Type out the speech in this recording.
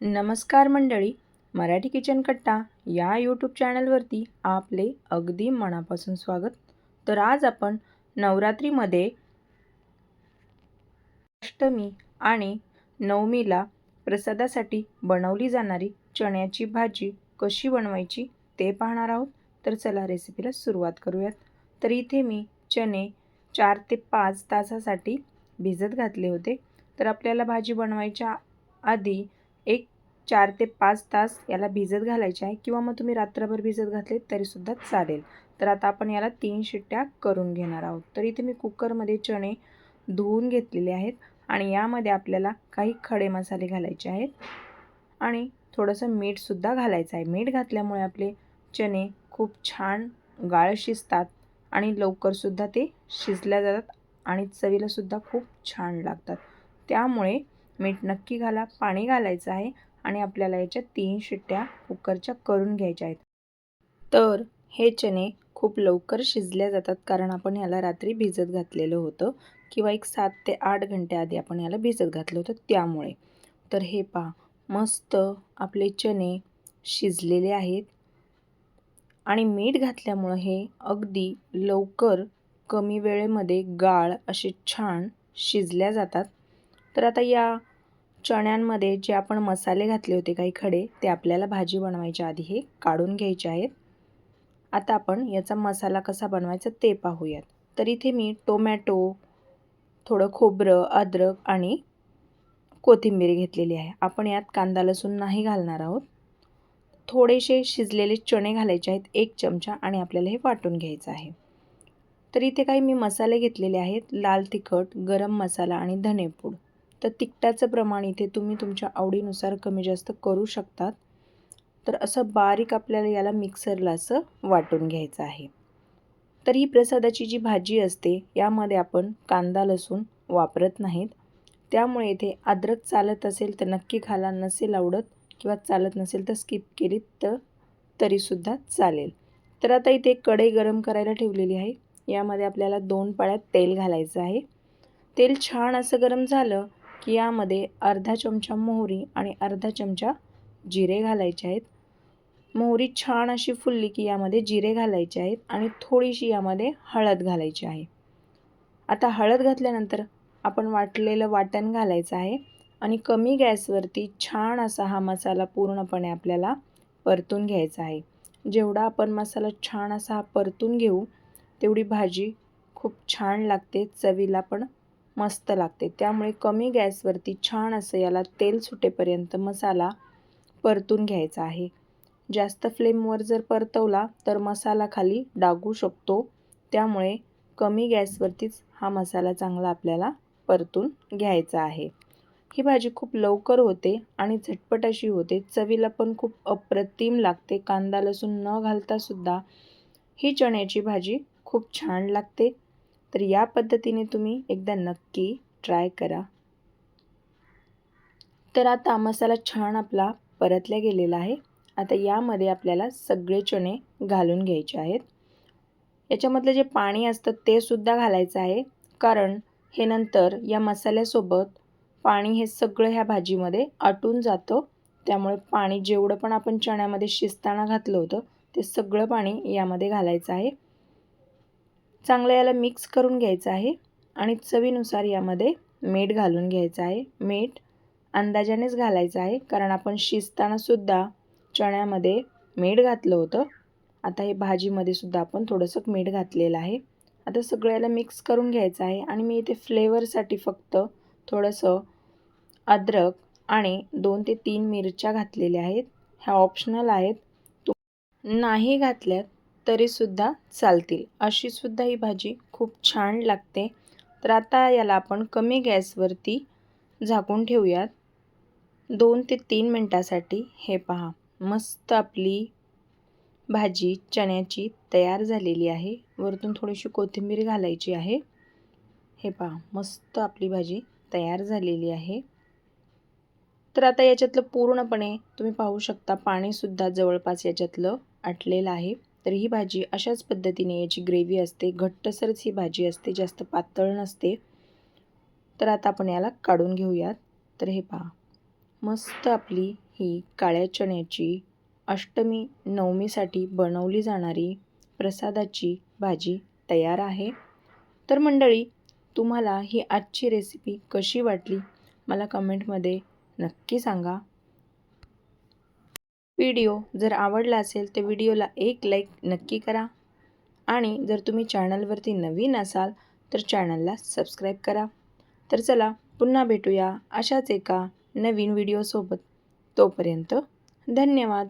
नमस्कार मंडळी मराठी किचन कट्टा या यूट्यूब चॅनलवरती आपले अगदी मनापासून स्वागत. तर आज आपण नवरात्रीमध्ये अष्टमी आणि नवमीला प्रसादासाठी बनवली जाणारी चण्याची भाजी कशी बनवायची ते पाहणार आहोत. तर चला रेसिपीला सुरुवात करूयात. तर इथे मी चणे चार ते पाच तासासाठी भिजत घातले होते. तर आपल्याला भाजी बनवायच्या आधी एक चार ते पाच तास याला भिजत घालायचे आहे किंवा मग तुम्ही रात्रभर भिजत घातले तरीसुद्धा चालेल. तर आता आपण याला तीन शिट्ट्या करून घेणार आहोत. तर इथे मी कुकरमध्ये चणे धुवून घेतलेले आहेत आणि यामध्ये आपल्याला काही खडे मसाले घालायचे आहेत आणि थोडंसं मीठसुद्धा घालायचं आहे. मीठ घातल्यामुळे आपले चणे खूप छान गाळ शिजतात आणि लवकरसुद्धा ते शिजल्या जातात आणि चवीलासुद्धा खूप छान लागतात. त्यामुळे मीठ नक्की घाला पाणी घालायचं आहे आणि आपल्याला याच्या तीन शिट्ट्या कुकरच्या करून घ्यायच्या आहेत. तर हे चणे खूप लवकर शिजल्या जातात कारण आपण याला रात्री भिजत घातलेलं होतं किंवा एक सात ते आठ घंट्याआधी आधी आपण याला भिजत घातलं होतं त्यामुळे. तर हे पहा मस्त आपले चणे शिजलेले आहेत आणि मीठ घातल्यामुळं हे अगदी लवकर कमी वेळेमध्ये गाळ असे छान शिजल्या जातात. तर आता या चण्यांमध्ये जे आपण मसाले घातले होते काही खडे ते आपल्याला भाजी बनवायच्या आधी हे काढून घ्यायचे आहेत. आता आपण याचा मसाला कसा बनवायचा ते पाहूयात. तर इथे मी टोमॅटो थोडं खोबरं अद्रक आणि कोथिंबीर घेतलेली आहे. आपण यात कांदा लसूण नाही घालणार आहोत. थोडेसे शिजलेले चणे घालायचे आहेत एक चमचा आणि आपल्याला हे वाटून घ्यायचं आहे. तर इथे काही मी मसाले घेतलेले आहेत लाल तिखट गरम मसाला आणि धनेपूड. तर तिखटाचं प्रमाण इथे तुम्ही तुमच्या आवडीनुसार कमी जास्त करू शकतात. तर असं बारीक आपल्याला याला मिक्सरला असं वाटून घ्यायचं आहे. तर ही प्रसादाची जी भाजी असते यामध्ये आपण कांदा लसूण वापरत नाहीत. त्यामुळे इथे अद्रक चालत असेल तर नक्की खाला नसेल आवडत किंवा चालत नसेल तर स्किप केली तर तरीसुद्धा चालेल. तर आता इथे कढई गरम करायला ठेवलेली आहे. यामध्ये आपल्याला दोन पाळ्यात तेल घालायचं आहे. तेल छान असं गरम झालं की यामध्ये अर्धा चमचा मोहरी आणि अर्धा चमचा जिरे घालायचे आहेत. मोहरी छान अशी फुलली की यामध्ये जिरे घालायचे आहेत आणि थोडीशी यामध्ये हळद घालायची आहे. आता हळद घातल्यानंतर आपण वाटलेलं वाटण घालायचं आहे आणि कमी गॅसवरती छान असा हा मसाला पूर्णपणे आपल्याला परतून घ्यायचा आहे. जेवढा आपण मसाला छान असा हा परतून घेऊ तेवढी भाजी खूप छान लागते चवीला पण मस्त लागते. त्यामुळे कमी गॅसवरती छान असं याला तेल सुटेपर्यंत मसाला परतून घ्यायचा आहे. जास्त फ्लेमवर जर परतवला तर मसाला खाली डागू शकतो. त्यामुळे कमी गॅसवरतीच हा मसाला चांगला आपल्याला परतून घ्यायचा आहे. ही भाजी खूप लवकर होते आणि झटपट अशी होते. चवीला पण खूप अप्रतिम लागते. कांदा लसूण न घालतासुद्धा ही चण्याची भाजी खूप छान लागते. तर या पद्धतीने तुम्ही एकदा नक्की ट्राय करा. तर आता मसाला छान आपला परतल्या गेलेला आहे. आता यामध्ये आपल्याला सगळे चणे घालून घ्यायचे आहेत. याच्यामधलं जे पाणी असतं ते सुद्धा घालायचं आहे. कारण हे नंतर या मसाल्यासोबत पाणी हे सगळं ह्या भाजीमध्ये आटून जातं. त्यामुळे पाणी जेवढं पण आपण चण्यामध्ये शिजताना घातलं होतं ते सगळं पाणी यामध्ये घालायचं आहे. चांगलं याला मिक्स करून घ्यायचं आहे. आणि चवीनुसार यामध्ये मीठ घालून घ्यायचं आहे. मीठ अंदाजानेच घालायचं आहे. कारण आपण शिजतानासुद्धा चण्यामध्ये मीठ घातलं होतं. आता हे भाजीमध्ये सुद्धा आपण थोडंसं मीठ घातलेलं आहे. आता सगळं याला मिक्स करून घ्यायचं आहे. आणि मी इथे फ्लेवरसाठी फक्त थोडंसं अद्रक आणि दोन ते तीन मिरच्या घातलेल्या आहेत. ह्या ऑप्शनल आहेत. तू नाही घातल्यात तरीसुद्धा चालतील. अशीसुद्धा ही भाजी खूप छान लागते. तर आता याला आपण कमी गॅसवरती झाकून ठेवूयात. दोन ते तीन मिनटासाठी हे पहा. मस्त आपली भाजी चण्याची तयार झालेली आहे. वरतून थोडीशी कोथिंबीर घालायची आहे. हे पहा मस्त आपली भाजी तयार झालेली आहे. तर आता याच्यातलं पूर्णपणे तुम्ही पाहू शकता पाणीसुद्धा जवळपास याच्यातलं आटलेलं आहे. तर ही भाजी अशाच पद्धतीने याची ग्रेव्ही असते घट्टसरच ही भाजी असते जास्त पातळ नसते. तर आता आपण याला काढून घेऊयात. तर हे पहा मस्त आपली ही काळ्या चण्याची अष्टमी नवमीसाठी बनवली जाणारी प्रसादाची भाजी तयार आहे. तर मंडळी तुम्हाला ही आजची रेसिपी कशी वाटली? मला कमेंटमध्ये नक्की सांगा. व्हिडिओ जर आवडला असेल तर व्हिडिओला एक लाईक नक्की करा. आणि जर तुम्ही चॅनलवरती नवीन असाल तर चॅनलला सबस्क्राईब करा. तर चला पुन्हा भेटूया अशाच एका नवीन व्हिडिओसोबत. तोपर्यंत धन्यवाद.